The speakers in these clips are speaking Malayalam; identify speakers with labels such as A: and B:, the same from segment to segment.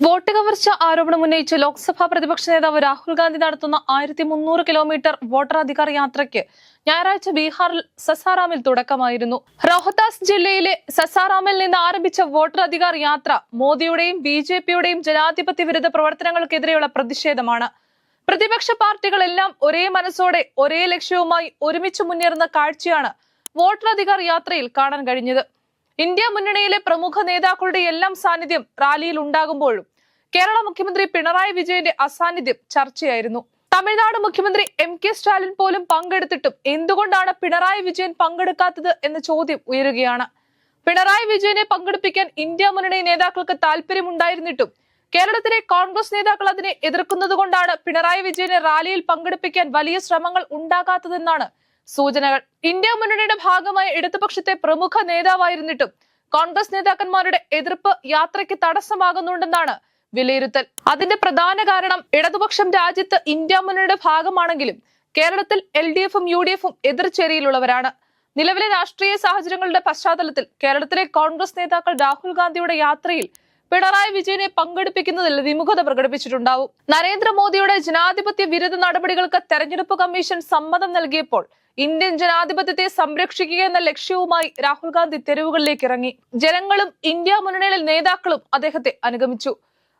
A: വോട്ട് കവർച്ച ആരോപണം ഉന്നയിച്ച് ലോക്സഭാ പ്രതിപക്ഷ നേതാവ് രാഹുൽ ഗാന്ധി നടത്തുന്ന ആയിരത്തി മുന്നൂറ് കിലോമീറ്റർ വോട്ടർ യാത്രയ്ക്ക് ഞായറാഴ്ച ബീഹാറിൽ സസാറാമിൽ തുടക്കമായിരുന്നു. റോഹ്താസ് ജില്ലയിലെ സസാറാമിൽ നിന്ന് ആരംഭിച്ച വോട്ടർ അധികാർ യാത്ര മോദിയുടെയും ബി ജെ പിയുടെയും ജനാധിപത്യ വിരുദ്ധ പ്രവർത്തനങ്ങൾക്കെതിരെയുള്ള പ്രതിഷേധമാണ്. പ്രതിപക്ഷ പാർട്ടികളെല്ലാം ഒരേ മനസ്സോടെ ഒരേ ലക്ഷ്യവുമായി ഒരുമിച്ച് മുന്നേറുന്ന കാഴ്ചയാണ് വോട്ടർ അധികാർ യാത്രയിൽ കാണാൻ കഴിഞ്ഞത്. ഇന്ത്യ മുന്നണിയിലെ പ്രമുഖ നേതാക്കളുടെ എല്ലാം സാന്നിധ്യം റാലിയിൽ ഉണ്ടാകുമ്പോഴും കേരള മുഖ്യമന്ത്രി പിണറായി വിജയന്റെ അസാന്നിധ്യം ചർച്ചയായിരുന്നു. തമിഴ്നാട് മുഖ്യമന്ത്രി എം കെ സ്റ്റാലിൻ പോലും പങ്കെടുത്തിട്ടും എന്തുകൊണ്ടാണ് പിണറായി വിജയൻ പങ്കെടുക്കാത്തത് എന്ന ചോദ്യം ഉയരുകയാണ്. പിണറായി വിജയനെ പങ്കെടുപ്പിക്കാൻ ഇന്ത്യ മുന്നണി നേതാക്കൾക്ക് താല്പര്യമുണ്ടായിരുന്നിട്ടും കേരളത്തിലെ കോൺഗ്രസ് നേതാക്കൾ അതിനെ എതിർക്കുന്നത് കൊണ്ടാണ് പിണറായി വിജയനെ റാലിയിൽ പങ്കെടുപ്പിക്കാൻ വലിയ ശ്രമങ്ങൾ ഉണ്ടാകാത്തതെന്നാണ് സൂചനകൾ. ഇന്ത്യ മുന്നണിയുടെ ഭാഗമായ ഇടതുപക്ഷത്തെ പ്രമുഖ നേതാവായിരുന്നിട്ടും കോൺഗ്രസ് നേതാക്കന്മാരുടെ എതിർപ്പ് യാത്രയ്ക്ക് തടസ്സമാകുന്നുണ്ടെന്നാണ് വിലയിരുത്തൽ. അതിന്റെ പ്രധാന കാരണം ഇടതുപക്ഷം രാജ്യത്ത് ഇന്ത്യ മുന്നണിയുടെ ഭാഗമാണെങ്കിലും കേരളത്തിൽ എൽ ഡി എഫും യു ഡി എഫും എതിർചേരിയിലുള്ളവരാണ്. നിലവിലെ രാഷ്ട്രീയ സാഹചര്യങ്ങളുടെ പശ്ചാത്തലത്തിൽ കേരളത്തിലെ കോൺഗ്രസ് നേതാക്കൾ രാഹുൽ ഗാന്ധിയുടെ യാത്രയിൽ പിണറായി വിജയനെ പങ്കെടുപ്പിക്കുന്നതിൽ വിമുഖത പ്രകടിപ്പിച്ചിട്ടുണ്ടാവും. നരേന്ദ്രമോദിയുടെ ജനാധിപത്യ വിരുദ്ധ നടപടികൾക്ക് തെരഞ്ഞെടുപ്പ് കമ്മീഷൻ സമ്മതം നൽകിയപ്പോൾ ഇന്ത്യൻ ജനാധിപത്യത്തെ സംരക്ഷിക്കുക എന്ന ലക്ഷ്യവുമായി രാഹുൽ ഗാന്ധി തെരുവുകളിലേക്ക് ഇറങ്ങി. ജനങ്ങളും ഇന്ത്യ മുന്നണിയിലെ നേതാക്കളും അദ്ദേഹത്തെ അനുഗമിച്ചു.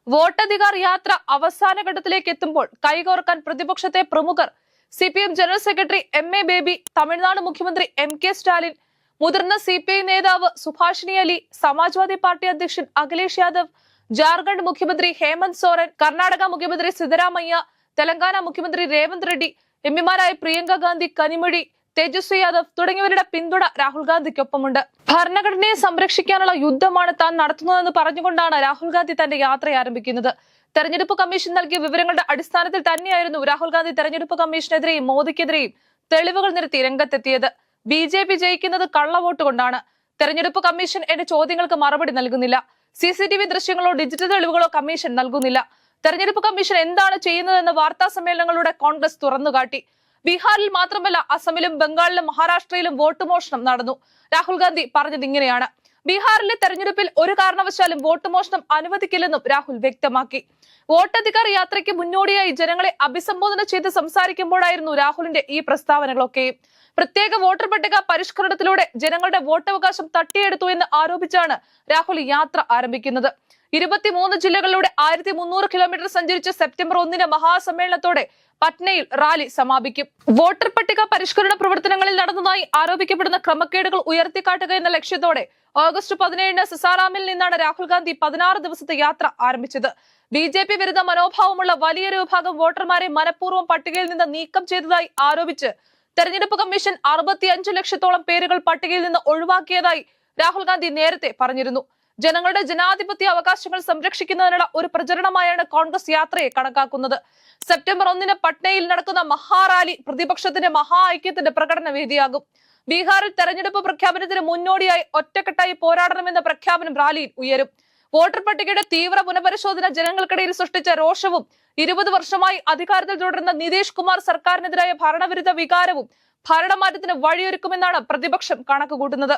A: വോട്ടധികാർ യാത്ര അവസാന ഘട്ടത്തിലേക്ക് എത്തുമ്പോൾ കൈകോർക്കാൻ പ്രതിപക്ഷത്തെ പ്രമുഖർ C general secretary M A Baby Tamil Nadu മുഖ്യമന്ത്രി എം കെ സ്റ്റാലിൻ മുതിർന്ന സി പി ഐ നേതാവ് സുഭാഷിണി അലി സമാജ്വാദി പാർട്ടി അധ്യക്ഷൻ അഖിലേഷ് യാദവ് ജാർഖണ്ഡ് മുഖ്യമന്ത്രി ഹേമന്ത് സോറൻ കർണാടക മുഖ്യമന്ത്രി സിദ്ധരാമയ്യ തെലങ്കാന മുഖ്യമന്ത്രി രേവന്ത് റെഡ്ഡി എംപിമാരായ പ്രിയങ്ക ഗാന്ധി കനിമൊഴി തേജസ്വി യാദവ് തുടങ്ങിയവരുടെ പിന്തുണ രാഹുൽ ഗാന്ധിക്കൊപ്പമുണ്ട്. ഭരണഘടനയെ സംരക്ഷിക്കാനുള്ള യുദ്ധമാണ് താൻ നടത്തുന്നതെന്ന് പറഞ്ഞുകൊണ്ടാണ് രാഹുൽ ഗാന്ധി തന്റെ യാത്ര ആരംഭിക്കുന്നത്. തെരഞ്ഞെടുപ്പ് കമ്മീഷൻ നൽകിയ വിവരങ്ങളുടെ അടിസ്ഥാനത്തിൽ തന്നെയായിരുന്നു രാഹുൽ ഗാന്ധി തെരഞ്ഞെടുപ്പ് കമ്മീഷനെതിരെയും മോദിക്കെതിരെയും തെളിവുകൾ നിരത്തി രംഗത്തെത്തിയത്. ബി ജെ പി ജയിക്കുന്നത് കള്ളവോട്ട് കൊണ്ടാണ്. തെരഞ്ഞെടുപ്പ് കമ്മീഷൻ എന്റെ ചോദ്യങ്ങൾക്ക് മറുപടി നൽകുന്നില്ല. സി സി ടി വി ദൃശ്യങ്ങളോ ഡിജിറ്റൽ തെളിവുകളോ കമ്മീഷൻ നൽകുന്നില്ല. തെരഞ്ഞെടുപ്പ് കമ്മീഷൻ എന്താണ് ചെയ്യുന്നതെന്ന് വാർത്താ സമ്മേളനങ്ങളുടെ കോൺഗ്രസ് തുറന്നുകാട്ടി. ബീഹാറിൽ മാത്രമല്ല അസമിലും ബംഗാളിലും മഹാരാഷ്ട്രയിലും വോട്ട് മോഷണം നടന്നു. രാഹുൽ ഗാന്ധി പറഞ്ഞത് ഇങ്ങനെയാണ്. ബീഹാറിലെ തെരഞ്ഞെടുപ്പിൽ ഒരു കാരണവശാലും വോട്ട് മോഷണം അനുവദിക്കില്ലെന്നും രാഹുൽ വ്യക്തമാക്കി. വോട്ടധികാർ യാത്രയ്ക്ക് മുന്നോടിയായി ജനങ്ങളെ അഭിസംബോധന ചെയ്ത് സംസാരിക്കുമ്പോഴായിരുന്നു രാഹുലിന്റെ ഈ പ്രസ്താവനകളൊക്കെ. പ്രത്യേക വോട്ടർ പട്ടിക പരിഷ്കരണത്തിലൂടെ ജനങ്ങളുടെ വോട്ടവകാശം തട്ടിയെടുത്തു എന്ന് ആരോപിച്ചാണ് രാഹുൽ യാത്ര ആരംഭിക്കുന്നത്. ഇരുപത്തിമൂന്ന് ജില്ലകളിലൂടെ ആയിരത്തി മുന്നൂറ് കിലോമീറ്റർ സഞ്ചരിച്ച് സെപ്റ്റംബർ ഒന്നിന് മഹാസമ്മേളനത്തോടെ പട്നയിൽ റാലി സമാപിക്കും. വോട്ടർ പട്ടിക പരിഷ്കരണ പ്രവർത്തനങ്ങളിൽ നടന്നതായി ആരോപിക്കപ്പെടുന്ന ക്രമക്കേടുകൾ ഉയർത്തിക്കാട്ടുക എന്ന ലക്ഷ്യത്തോടെ ഓഗസ്റ്റ് പതിനേഴിന് സിസാറാമിൽ നിന്നാണ് രാഹുൽ ഗാന്ധി പതിനാറ് ദിവസത്തെ യാത്ര ആരംഭിച്ചത്. ബി ജെ പി വിരുദ്ധ മനോഭാവമുള്ള വലിയൊരു വിഭാഗം വോട്ടർമാരെ മനഃപൂർവം പട്ടികയിൽ നിന്ന് നീക്കം ചെയ്തതായി ആരോപിച്ച് തെരഞ്ഞെടുപ്പ് കമ്മീഷൻ അറുപത്തിയഞ്ച് ലക്ഷത്തോളം പേരുകൾ പട്ടികയിൽ നിന്ന് ഒഴിവാക്കിയതായി രാഹുൽ ഗാന്ധി നേരത്തെ പറഞ്ഞിരുന്നു. ജനങ്ങളുടെ ജനാധിപത്യ അവകാശങ്ങൾ സംരക്ഷിക്കുന്നതിനുള്ള ഒരു പ്രചരണമായാണ് കോൺഗ്രസ് യാത്രയെ കണക്കാക്കുന്നത്. സെപ്റ്റംബർ ഒന്നിന് പട്നയിൽ നടക്കുന്ന മഹാറാലി പ്രതിപക്ഷത്തിന്റെ മഹാ ഐക്യത്തിന്റെ പ്രകടന വേദിയാകും. ബീഹാറിൽ തെരഞ്ഞെടുപ്പ് പ്രഖ്യാപനത്തിന് മുന്നോടിയായി ഒറ്റക്കെട്ടായി പോരാടണമെന്ന പ്രഖ്യാപനം റാലിയിൽ ഉയരും. വോട്ടർ പട്ടികയുടെ തീവ്ര പുനഃപരിശോധന ജനങ്ങൾക്കിടയിൽ സൃഷ്ടിച്ച രോഷവും ഇരുപത് വർഷമായി അധികാരത്തിൽ തുടരുന്ന നിതീഷ് കുമാർ സർക്കാരിനെതിരായ ഭരണവിരുദ്ധ വികാരവും ഭരണമാറ്റത്തിന് വഴിയൊരുക്കുമെന്നാണ് പ്രതിപക്ഷം കണക്കുകൂട്ടുന്നത്.